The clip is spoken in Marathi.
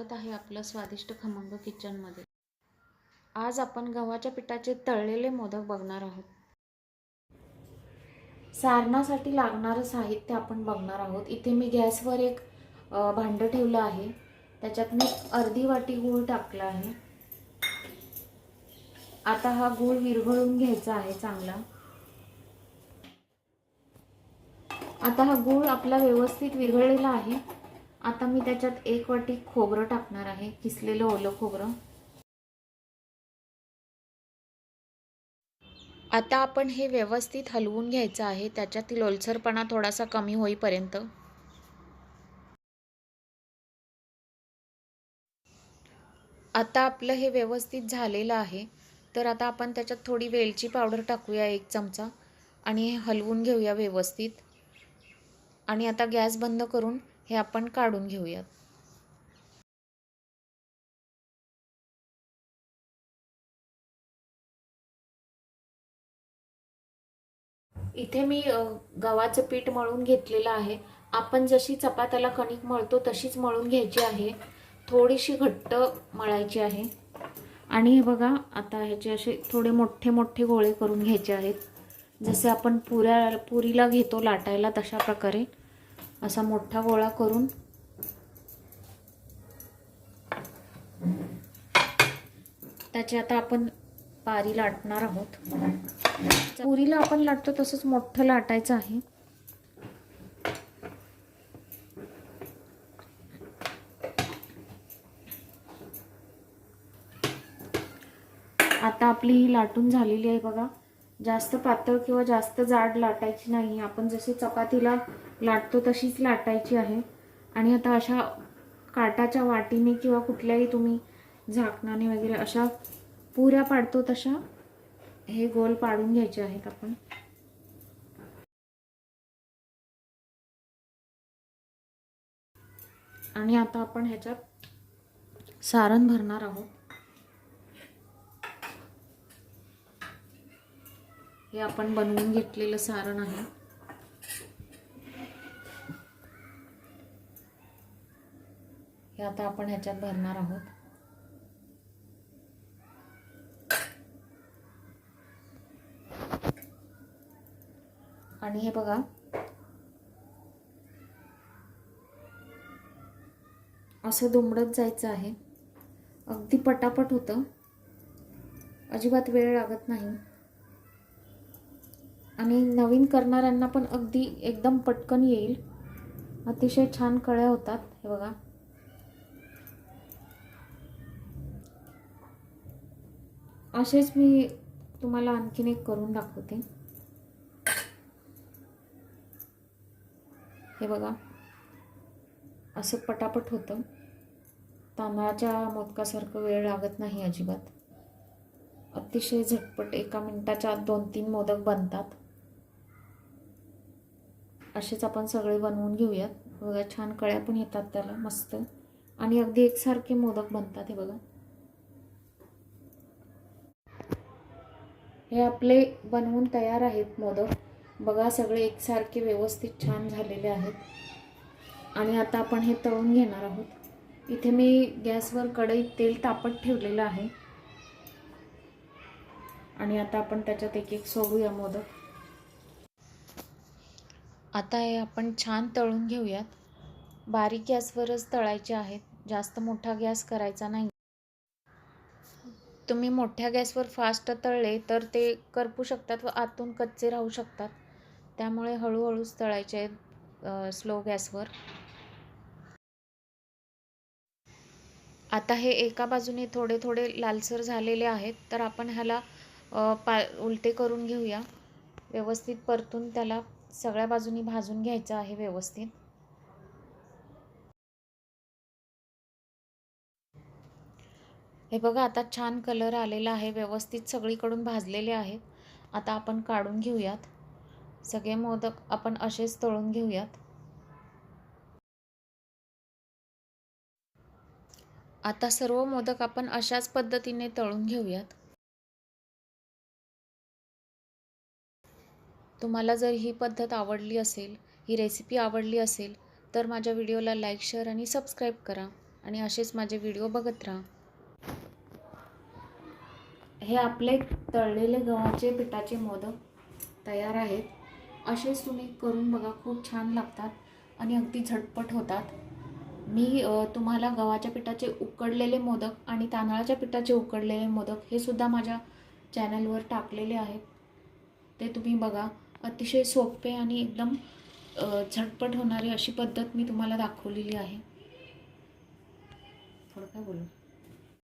स्वागत आहे आपलं स्वादिष्ट खमंग किचनमध्ये. आज आपण गव्हाच्या पिठाचे तळलेले मोदक बघणार आहोत. सारणासाठी लागणारं साहित्य आपण बघणार आहोत. इथे मी गॅसवर एक भांडं ठेवलं आहे. त्याच्यात मी अर्धी वाटी गूळ टाकला आहे. आता हा गूळ विरघळून घ्यायचा आहे चांगला. आता हा गूळ आपला व्यवस्थित विरघळलेला आहे. आता मी त्याच्यात एक वाटी खोबरं टाकणार आहे. किसलेलं ओलं खोबरं. आता आपण हे व्यवस्थित हलवून घ्यायचं आहे. त्याच्यातील ओलसरपणा थोडासा कमी होईपर्यंत. आता आपलं हे व्यवस्थित झालेलं आहे. तर आता आपण त्याच्यात थोडी वेलची पावडर टाकूया एक चमचा. आणि हे हलवून घेऊया व्यवस्थित. आणि आता गॅस बंद करून हे आपण काढून घेऊयात. इथे मी गव्हाचं पीठ मळून घेतलेलं आहे. आपण जशी चपात्याला कणिक मळतो तशीच मळून घ्यायची आहे. थोडीशी घट्ट मळायची आहे. आणि हे बघा आता ह्याचे असे थोडे मोठे मोठे गोळे करून घ्यायचे आहेत. जसे आपण पुऱ्या पुरीला घेतो लाटायला तशा प्रकारे. असा मोठा गोळा करून त्याची आता आपण पारी लाटणार आहोत. पुरीला आपण लाटतो तसंच मोठं लाटायचं आहे. आता आपली ही लाटून झालेली आहे बघा. जास्त पातळ किंवा जास्त जाड लाटायची नाही. आपण जशी चपातीला लाटतो तशीच लाटायची आहे. आणि आता अशा काटाच्या वाटीने किंवा कुठल्याही तुम्ही झाकणाने वगैरे अशा पुऱ्या पाडतो तशा हे गोल पाडून घ्यायचे आहेत आपण. आणि आता आपण ह्याच्यात सारण भरणार आहोत. हे आपण बनवून घेतलेलं सारण आहे. हे आता आपण ह्याच्यात भरणार आहोत. आणि हे बघा. असं दुमडत जायचं आहे. अगदी पटापट होतं. अजिबात वेळ लागत नाही. आणि नवीन करणाऱ्यांना पण अगदी एकदम पटकन येईल. अतिशय छान कळ्या होतात हे बघा. असेच मी तुम्हाला आणखीन एक करून दाखवते. हे बघा. असं पटापट होतं. तांदळाच्या मोदकासारखं वेळ लागत नाही अजिबात. अतिशय झटपट एका मिनटाच्या आत दोन तीन मोदक बनतात. असेच आपण सगळे बनवून घेऊयात बघा छान कळ्या पण येतात त्याला मस्त. आणि अगदी एकसारखे मोदक बनतात हे बघा. हे आपले बनवून तयार आहेत मोदक. बघा सगळे एकसारखे व्यवस्थित छान झालेले आहेत. आणि आता आपण हे तळून घेणार आहोत. इथे मी गॅसवर कढईत तेल तापत ठेवलेलं आहे. आणि आता आपण त्याच्यात एक एक सोडूया मोदक. आता हे आपण छान तळून घेऊयात. बारीक गॅसवरच तळायचे आहेत. जास्त मोठा गॅस करायचा नाही. तुम्ही मोठ्या गॅसवर फास्ट तळले तर ते करपू शकतात व आतून कच्चे राहू शकतात. त्यामुळे हळूहळूच तळायचे आहेत स्लो गॅसवर. आता हे एका बाजूने थोडे थोडे लालसर झालेले आहेत. तर आपण ह्याला पा उलटे करून घेऊया. व्यवस्थित परतून त्याला सगळ्या बाजूनी भाजून घ्यायचं आहे व्यवस्थित. हे बघा आता छान कलर आलेला आहे व्यवस्थित सगळीकडून भाजलेले आहेत आता आपण काढून घेऊयात. सगळे मोदक आपण असेच तळून घेऊयात. आता सर्व मोदक आपण अशाच पद्धतीने तळून घेऊयात. तुम्हाला जर ही पद्धत आवडली असेल ही रेसिपी आवडली असेल तर माझ्या व्हिडिओला लाईक शेअर आणि सबस्क्राईब करा आणि असेच माझे व्हिडिओ बघत राहा. हे आपले तळलेले गव्हाचे पिठाचे मोदक तयार आहेत. असेच तुम्ही करून बघा खूप छान लागतात आणि अगदी झटपट होतात. मी तुम्हाला गव्हाच्या पिठाचे उकडलेले मोदक आणि तांदळाच्या पिठाचे उकडलेले मोदक हे सुद्धा माझ्या चॅनलवर टाकलेले आहेत. ते तुम्ही बघा. अतिशय सोपे आणि एकदम झटपट होणारी अशी पद्धत मी तुम्हाला दाखवलेली आहे. थोडं काय बोलू?